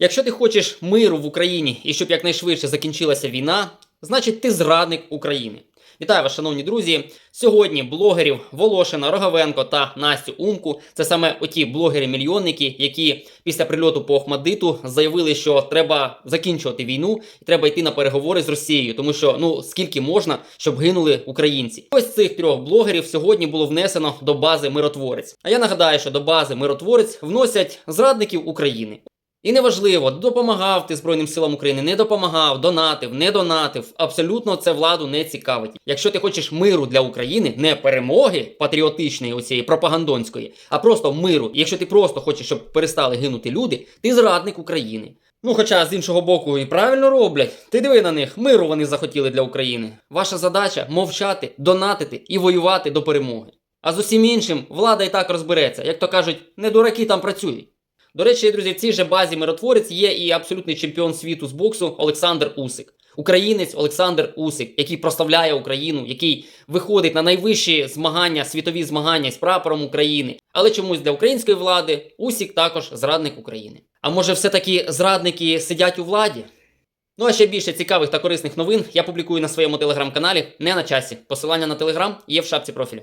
Якщо ти хочеш миру в Україні і щоб якнайшвидше закінчилася війна, значить ти зрадник України. Вітаю вас, шановні друзі. Сьогодні блогерів Волошина, Роговенко та Настю Умку це саме оті блогери-мільйонники, які після прильоту по Охмадиту заявили, що треба закінчувати війну і треба йти на переговори з Росією, тому що ну скільки можна, щоб гинули українці. Ось цих трьох блогерів сьогодні було внесено до бази миротворець. А я нагадаю, що до бази миротворець вносять зрадників України. І неважливо, допомагав ти Збройним силам України, не допомагав, донатив, не донатив. Абсолютно це владу не цікавить. Якщо ти хочеш миру для України, не перемоги патріотичної, оцієї пропагандонської, а просто миру. І якщо ти просто хочеш, щоб перестали гинути люди, ти зрадник України. Ну, хоча з іншого боку і правильно роблять. Ти диви на них, миру вони захотіли для України. Ваша задача мовчати, донатити і воювати до перемоги. А з усім іншим влада і так розбереться. Як то кажуть, не дураки там працюють. До речі, друзі, в цій же базі миротворець є і абсолютний чемпіон світу з боксу Олександр Усик. Українець Олександр Усик, який прославляє Україну, який виходить на найвищі змагання, світові змагання з прапором України. Але чомусь для української влади Усік також зрадник України. А може, все-таки зрадники сидять у владі? Ну а ще більше цікавих та корисних новин я публікую на своєму телеграм-каналі не на часі. Посилання на телеграм є в шапці профілю.